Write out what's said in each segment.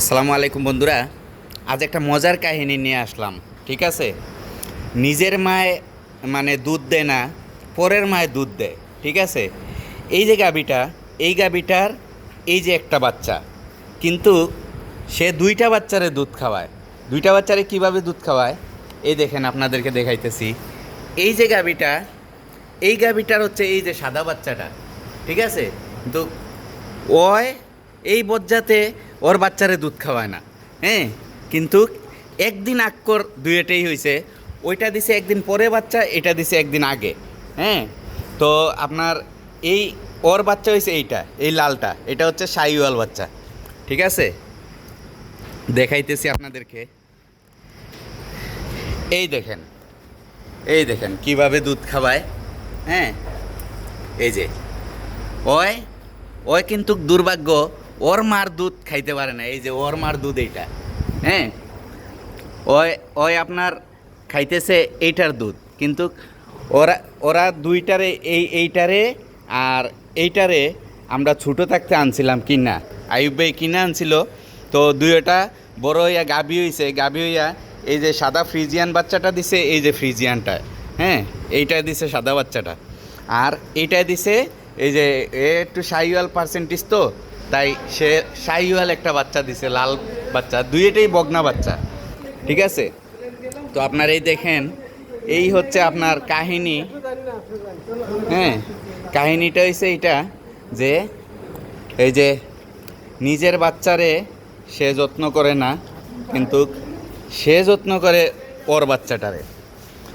আসসালামু আলাইকুম বন্ধুরা। আজ একটা মজার কাহিনী নিয়ে আসলাম, ঠিক আছে? নিজের মায় মানে দুধ দেয় না, পরের মায় দুধ দেয়, ঠিক আছে? এই যে গাবিটা এই গাবিটার এই যে একটা বাচ্চা, কিন্তু সে দুইটা বাচ্চারে দুধ খাওয়ায়। দুইটা বাচ্চারে কীভাবে দুধ খাওয়ায়? এই দেখেন, আপনাদেরকে দেখাইতেছি। এই যে গাবিটা এই গাবিটার হচ্ছে এই যে সাদা বাচ্চাটা, ঠিক আছে? কিন্তু ওয় এই বজ্জাতে ওর বাচ্চারে দুধ খাওয়ায় না। হ্যাঁ? কিন্তু একদিন আক্কর দুইটাই হয়েছে ওইটা দিছে একদিন পরে বাচ্চা, এটা দিছে একদিন আগে। হ্যাঁ? তো আপনার এই ওর বাচ্চা হয়েছে এইটা, এই লালটা, এটা হচ্ছে সাইওয়াল বাচ্চা। ঠিক আছে? দেখাইতেছি আপনাদেরকে। এই দেখেন এই দেখেন কীভাবে দুধ খাওয়ায়। হ্যাঁ? এই যে, ওই ওই কিন্তু দুর্ভাগ্য ওর মার দুধ খাইতে পারে না, এই যে ওর মার দুধ এইটা। হ্যাঁ? ওই ওই আপনার খাইতেছে এইটার দুধ, কিন্তু ওরা ওরা দুইটারে এই, এইটারে আর এইটারে আমরা ছোটো থাকতে আনছিলাম কিনা আয়ুব ভাই কিনা আনছিল, তো দুইটা বড় হইয়া গাবি হইছে, গাবি হইয়া এই যে সাদা ফ্রিজিয়ান বাচ্চাটা দিছে, এই যে ফ্রিজিয়ানটা হ্যাঁ? এইটা দিছে সাদা বাচ্চাটা। আর এইটা দিছে, এই যে একটু সাইওয়াল পার্সেন্টেজ তো তাই সে সাইওয়াল একটা বাচ্চা দিছে, লাল বাচ্চা। দুইটাই বগনা বাচ্চা। ঠিক আছে? তো আপনার এই দেখেন, এই হচ্ছে আপনার কাহিনী। হ্যাঁ কাহিনীটা হয়েছে এইটা যে, এই যে নিজের বাচ্চারে সে যত্ন করে না, কিন্তু সে যত্ন করে ওর বাচ্চাটারে।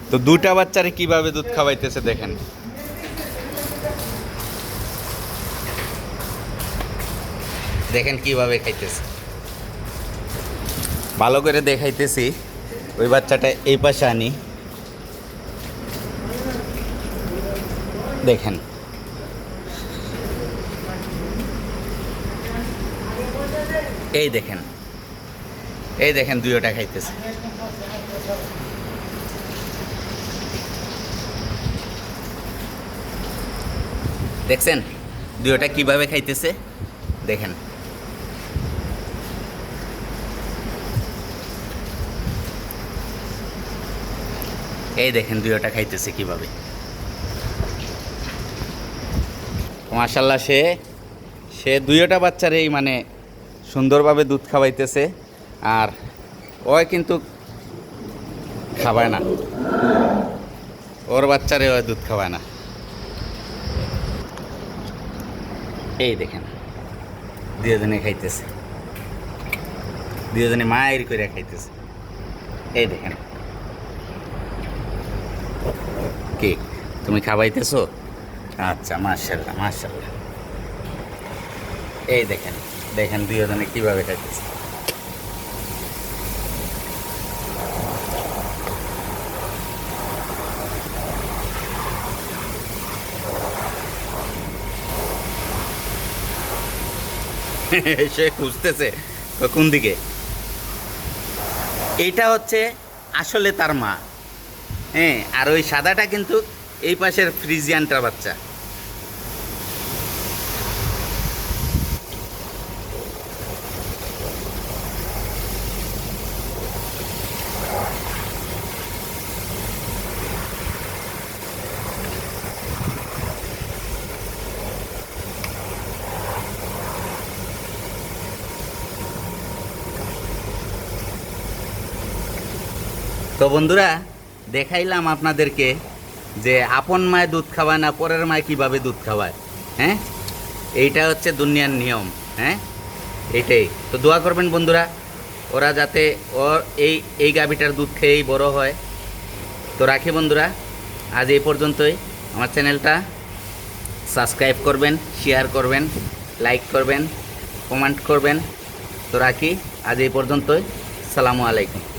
তো দুটা বাচ্চারে কীভাবে দুধ খাওয়াইতেছে দেখেন। দেখেন কীভাবে খাইতেছে। ভালো করে দেখাইতেছি। ওই বাচ্চাটা এই পাশে আনি। দেখেন। এই দেখেন। এই দেখেন দুইটা খাইতেছে। দেখছেন? দুইটা কীভাবে খাইতেছে? দেখেন। এই দেখেন দুইটা খাইতেছে কীভাবে। মাশাল্লাহ সে সে দুইটা বাচ্চারেই মানে সুন্দরভাবে দুধ খাওয়াইতেছে। আর ওই কিন্তু খাওয়ায় না। ওর বাচ্চারে ওই দুধ খাওয়ায় না। এই দেখেন দুজনে খাইতেছে। দুজনে মায়ের করে খাইতেছে। এই দেখেন। কি তুমি খাওয়াইতেছো আচ্ছা মার্শাল্লাহ মার্শাল্লাহ এই দেখেন দেখেন দুজনে কীভাবে খাইতেছে। সে খুঁজতেছে কোন দিকে? এইটা হচ্ছে আসলে তার মা। হ্যাঁ আর ওই সাদাটা কিন্তু এই পাশের ফ্রিজিয়ানটা বাচ্চা। তো বন্ধুরা দেখাইলাম আপনাদেরকে যে আপন মায় দুধ খাওয়ায় না পরের মায় কীভাবে দুধ খাওয়ায় হ্যাঁ? এইটা হচ্ছে দুনিয়ার নিয়ম হ্যাঁ? এইটাই। তো দোয়া করবেন বন্ধুরা, ওরা যাতে ওর এই এই গাভিটার দুধ খেয়েই বড় হয়। তো রাখি বন্ধুরা, আজ এই পর্যন্তই। আমার চ্যানেলটা সাবস্ক্রাইব করবেন, শেয়ার করবেন, লাইক করবেন, কমেন্ট করবেন। তো রাখি, আজ এই পর্যন্তই। সালামু আলাইকুম।